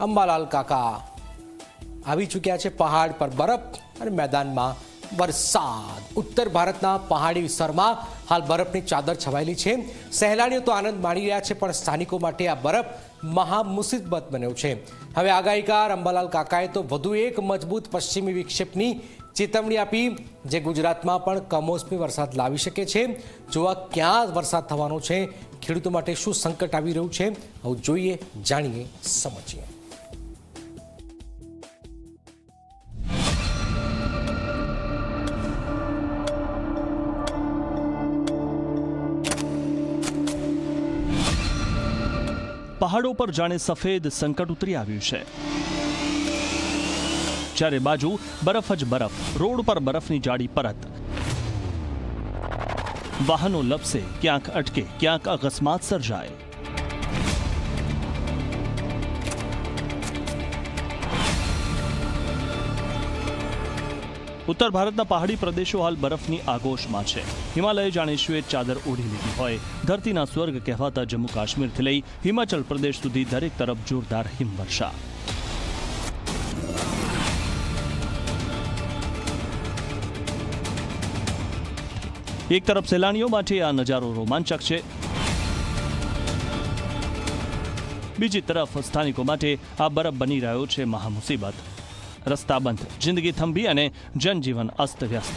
અંબાલાલ કાકા આવી ચૂક્યા છે પહાડ પર બરફ અને મેદાનમાં વરસાદ. ઉત્તર ભારતના પહાડી વિસ્તારમાં હાલ બરફની ચાદર છવાયેલી છે. સહેલાણીઓ તો આનંદ માણી રહ્યા છે, પણ સ્થાનિકો માટે આ બરફ મહા મુસીબત બન્યો છે. હવે આગાહીકાર અંબાલાલ કાકાએ તો વધુ એક મજબૂત પશ્ચિમી વિક્ષેપની ચેતવણી આપી, જે ગુજરાતમાં પણ કમોસમી વરસાદ લાવી શકે છે. જોવા ક્યાં વરસાદ થવાનો છે, ખેડૂતો માટે શું સંકટ આવી રહ્યું છે, હવે જોઈએ, જાણીએ, સમજીએ. પહાડો પર જાણે સફેદ સંકટ ઉતરી આવ્યું છે. ચારે બાજુ બરફ જ બરફ, રોડ પર બરફની જાડી પરત. વાહનો લપસે, ક્યાંક અટકે, ક્યાંક અકસ્માત સર્જાય. ઉત્તર ભારતના પહાડી પ્રદેશો હાલ બરફની આગોશમાં છે. હિમાલયે જાણે શ્વેત ચાદર ઓઢી લીધી હોય. ધરતીના સ્વર્ગ કહેવાતા જમ્મુ કાશ્મીરથી લઈ હિમાચલ પ્રદેશ સુધી દરેક તરફ જોરદાર હિમવર્ષા. એક તરફ સહેલાણીઓ માટે આ નજારો રોમાંચક છે. બીજી તરફ સ્થાનિકો માટે આ બરફ બની રહ્યો છે મહામુસીબત. રસ્તા બંધ. જિંદગી થંભી અને જનજીવન અસ્તવ્યસ્ત.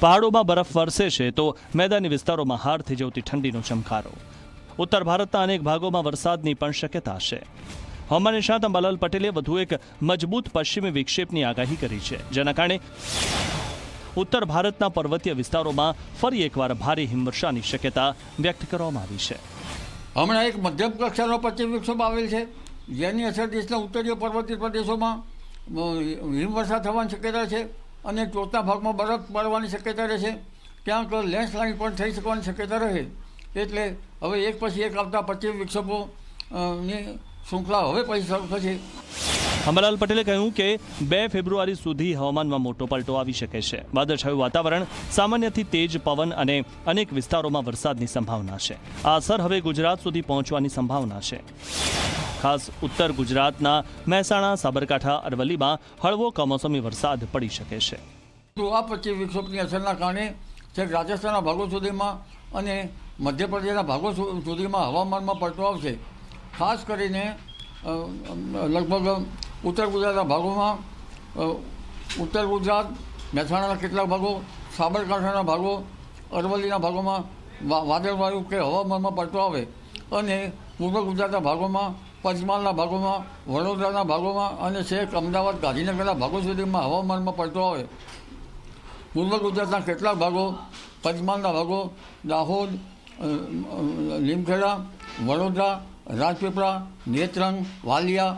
પહાડોમાં બરફ વરસે છે તો મેદાની વિસ્તારોમાં હારથી જવતી ઠંડીનો ચમકારો. ઉત્તર ભારતના અનેક ભાગોમાં વરસાદની પણ શક્યતા છે. હવામાન નિષ્ણાત અંબાલાલ પટેલે વધુ એક મજબૂત પશ્ચિમી વિક્ષેપની આગાહી કરી છે, જેના કારણે ઉત્તર ભારતના પર્વતીય વિસ્તારોમાં ફરી એકવાર ભારે હિમવર્ષાની શક્યતા વ્યક્ત કરવામાં આવી છે. હમણાં એક મધ્યમ કક્ષાનો પશ્ચિમ વિક્ષોભ આવેલ છે. જેની અસર દેશના ઉત્તરીય પર્વતીય પ્રદેશોમાં હિમવર્ષા થવાની શક્યતા છે અને ટોચના ભાગમાં બરફ પડવાની શક્યતા રહે છે. ક્યાંક લેન્ડસ્લાઇડ પણ થઈ શકવાની શક્યતા રહે. એટલે હવે એક પછી એક આવતા પશ્ચિમ વિક્ષોપોની શૃંખલા હવે પછી શરૂ થશે અંબાલાલ પટેલે કહ્યું કે બે ફેબ્રુઆરી સુધી હવામાનમાં મોટો પલટો આવી શકે છે. વાદળછાયું વાતાવરણ, સામાન્યથી તેજ પવન અને અનેક વિસ્તારોમાં વરસાદની સંભાવના છે. આ અસર હવે ગુજરાત સુધી પહોંચવાની સંભાવના છે. ખાસ ઉત્તર ગુજરાતના મહેસાણા, સાબરકાંઠા, અરવલ્લીમાં હળવો કમોસમી વરસાદ પડી શકે છે. આ પશ્ચિમ વિક્ષોભની અસરના કારણે છેક રાજસ્થાનના ભાગો સુધીમાં અને મધ્યપ્રદેશના ભાગો સુધીમાં હવામાનમાં પલટો આવશે. ખાસ કરીને લગભગ ઉત્તર ગુજરાતના ભાગોમાં ઉત્તર ગુજરાત, મહેસાણાના કેટલાક ભાગો, સાબરકાંઠાના ભાગો, અરવલ્લીના ભાગોમાં વાદળવાયું કે હવામાનમાં પડતો આવે અને પૂર્વ ગુજરાતના ભાગોમાં, પંચમહાલના ભાગોમાં, વડોદરાના ભાગોમાં અને છેક અમદાવાદ, ગાંધીનગરના ભાગો સુધીમાં હવામાનમાં પડતો આવે. પૂર્વ ગુજરાતના કેટલાક ભાગો, પંચમહાલના ભાગો, દાહોદ લીમખેડા, વડોદરા, રાજપીપળા, નેત્રંગ, વાલિયા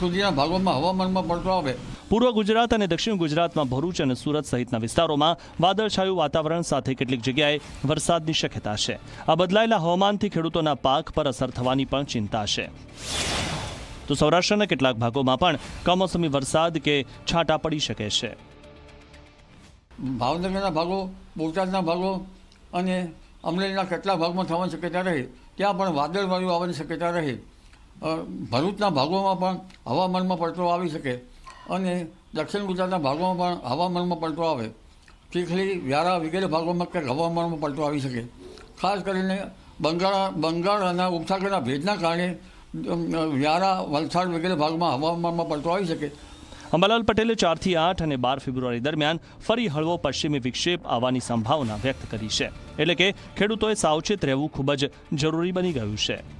સુધીના ભાગોમાં હવામાનમાં પડતો આવે. પૂર્વ ગુજરાત અને દક્ષિણ ગુજરાતમાં ભરૂચ અને સુરત સહિતના વિસ્તારોમાં વાદળછાયું વાતાવરણ સાથે કેટલીક જગ્યાએ વરસાદની શક્યતા છે. આ બદલાયેલા હવામાનથી ખેડૂતોના પાક પર અસર થવાની પણ ચિંતા છે. તો સૌરાષ્ટ્રના કેટલાક ભાગોમાં પણ કમોસમી વરસાદ કે છાંટા પડી શકે છે. ભાવનગરના ભાગો બોટાદના ભાગો અને અમરેલીના કેટલાક ભાગમાં થવાની શક્યતા રહે. ત્યાં પણ વાદળવાયુ આવવાની શક્યતા રહે. ભરૂચના ભાગોમાં પણ હવામાનમાં પડતો આવી શકે અને દક્ષિણ ગુજરાતના ભાગોમાં પણ હવામાનમાં પડતો આવે. ચીખલી, વ્યારા વગેરે ભાગોમાં કંઈક હવામાનમાં પડતો આવી શકે. ખાસ કરીને બંગાળ બંગાળ અને ઉપસાગરના ભેજના કારણે વ્યારા, વલસાડ વગેરે ભાગમાં હવામાનમાં પડતો આવી શકે. અંબાલાલ પટેલે ચારથી આઠ અને બાર ફેબ્રુઆરી દરમિયાન ફરી હળવો પશ્ચિમી વિક્ષેપ આવવાની સંભાવના વ્યક્ત કરી છે. એટલે કે ખેડૂતોએ સાવચેત રહેવું ખૂબ જ જરૂરી બની ગયું છે.